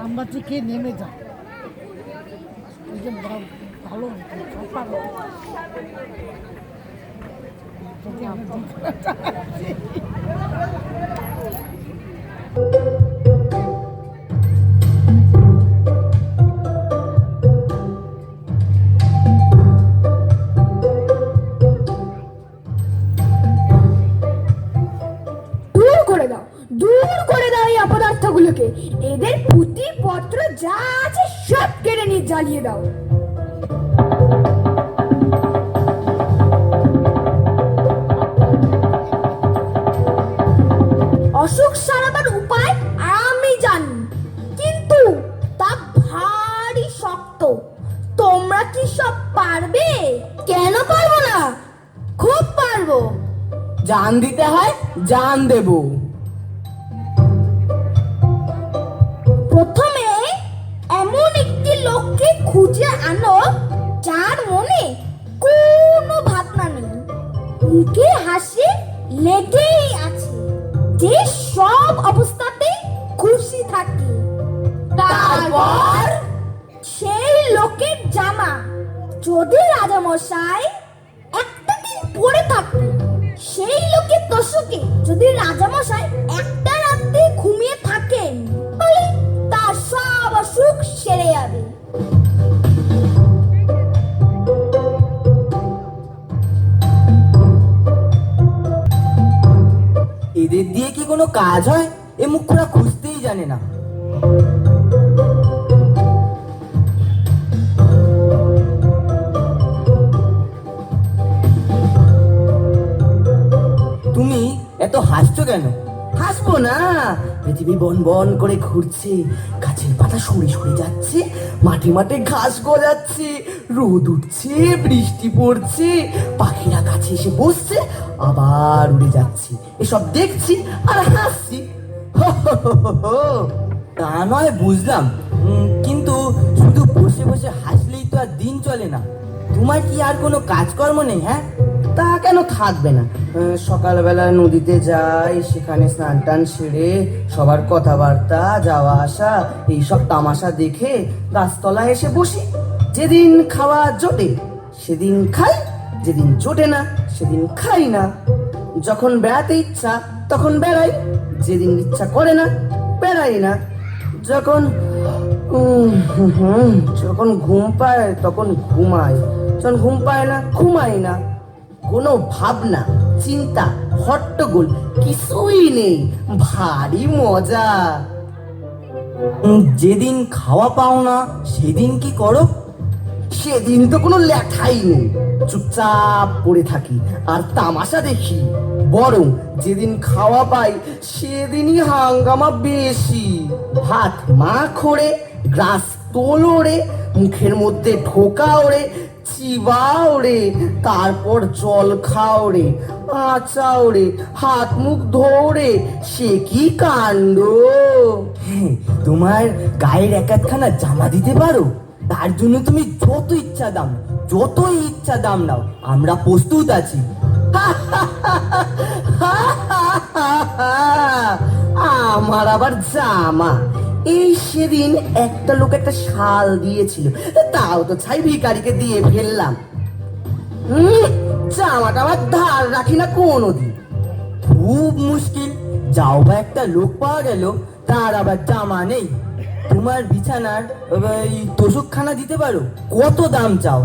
আমরা থেকে নেমে যায় এই যে বড়- ভালো হতো, চাপা হতো। যদি আমরা জ্বালিয়ে দাও। অসুখ সারাবার উপায় আমি জানি, কিন্তু তা ভারী শক্ত। তোমরা কি সব পারবে? কেন পারব না? খুব পারব। জান দিতে হয়, জান দেব। খুঁজে আনো, যার মনে কোনো ভাবনা নেই। মুখে হাসি লেগেই আছে। যে সব অবস্থাতে খুশি থাকে, তারপর সেই লোকের জামা যদি রাজামশাই একটা দিন পরে থাকতো, সেই লোকের দশকে যদি রাজামশাই একটা কি কোনো কাজ হয়, এ মুখরা খুঁজতেই জানে না। তুমি এত হাসছো কেন? হাসবো না। পৃথিবী বন বন করে ঘুরছে, গাছের পাতা সরে সরে যাচ্ছে, মাঠে মাঠে ঘাস গজাচ্ছে, রোদ উঠছে, বৃষ্টি পড়ছে, পাখিরা কাছে এসে বসছে আবার উড়ে যাচ্ছি। এসব দেখছি আর হাসছি। তা নয়, বুঝলাম। কিন্তু শুধু বসে বসে হাসলেই তো আর দিন চলে না। তোমার কি আর কোনো কাজকর্ম নেই হ্যাঁ? তা কেন থাকবে না? সকালবেলা নদীতে যাই, সেখানে স্নান টান সেরে সবার কথাবার্তা, যাওয়া আসা, এইসব তামাশা দেখে গাছতলায় এসে বসি। যেদিন খাওয়া জোটে, সেদিন খাই, যেদিন জোটে না। সেদিন খাই না। যখন বেড়াতে ইচ্ছা, তখন বেড়াই। যেদিন ইচ্ছা করে না, বেড়াই না। যখন যখন ঘুম পায়, তখন ঘুমাই। যখন ঘুম পায় না, ঘুমাই না। কোনো ভাবনা, চিন্তা, হট্টগোল কিছুই নেই। ভারী মজা। যেদিন খাওয়া পাও না, সেদিন কি করো? সেদিন তো কোনো লেখাই নেই। চুপচাপ পড়ে থাকি আর তামাশা দেখি। বরং যেদিন খাওয়া পাই সেদিনই হাঙ্গামা বেশি। ভাত মা খোড়ে গ্রাস তোল ওড়ে মুখের মধ্যে ঢোকা ওড়ে চিবা ওড়ে তারপর জল খাওড়ে আচা ওড়ে হাত মুখ ধোড়ে সে কি কাণ্ড? হ্যাঁ, তোমার গায়ের এক একখানা জামা দিতে পারো? তার জন্য তুমি যত ইচ্ছা দাম যতই ইচ্ছা দাম নাও, আমরা প্রস্তুত আছি। আমার আবার জামা। এই সেদিন একটা লোক একটা শাল দিয়েছিল, তাও তো ছাই ভিকারিকে দিয়ে ফেললাম। জামাটা আমার ধার রাখি না কোনোদিন। খুব মুশকিল, যাও বা একটা লোক পাওয়া গেল, তার আবার জামা নেই। তোমার বিছানার এই তোষকখানা দিতে পারো? কত দাম চাও?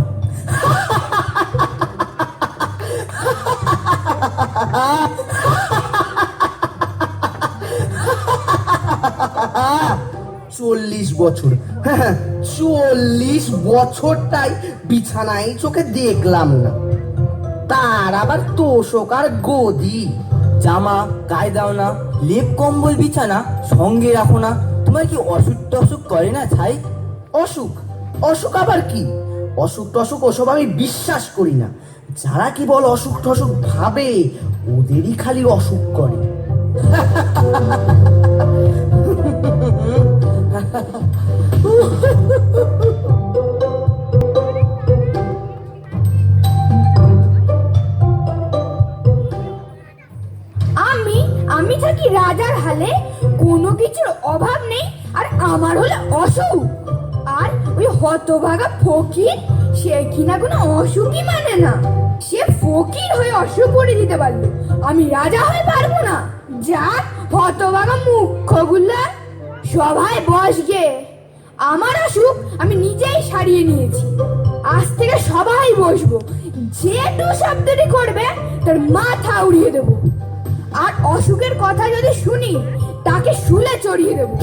চল্লিশ বছর। হ্যাঁ, চল্লিশ বছরটাই বিছানায় চোখে দেখলাম না। তার আবার তোষক আর গদি। জামা গায়ে দাও না লেপ কম্বল বিছানা সঙ্গে রাখো না। তোমার কি অসুখ টসুখ করে না ছাই? অসুখ? অসুখ আবার কি? অসুখ টসুখ ওসব আমি বিশ্বাস করি না। যারা কি বল অসুখ টসুখ ভাবে, ওদেরই খালি অসুখ করে। আমি আমি থাকি রাজার হালে। কোনো কিছুর অভাব আমার হলে অসুখ। আর ওই হতভাগা ফকির, সে কিনা কোনো অসুখই মানে না। সে ফকির হয়ে অসুখ করে দিতে পারল। আমি রাজা হয়ে পারব না। যা হতভাগা মুখ্যগুলা সভায় বস গে। আমার অসুখ আমি নিজেই সারিয়ে নিয়েছি। আজ থেকে সবাই বসবো। যে টু শব্দটি করবে, তার মাথা উড়িয়ে দেবো। আর অসুখের কথা যদি শুনি, তাকে শুলে চড়িয়ে দেবো।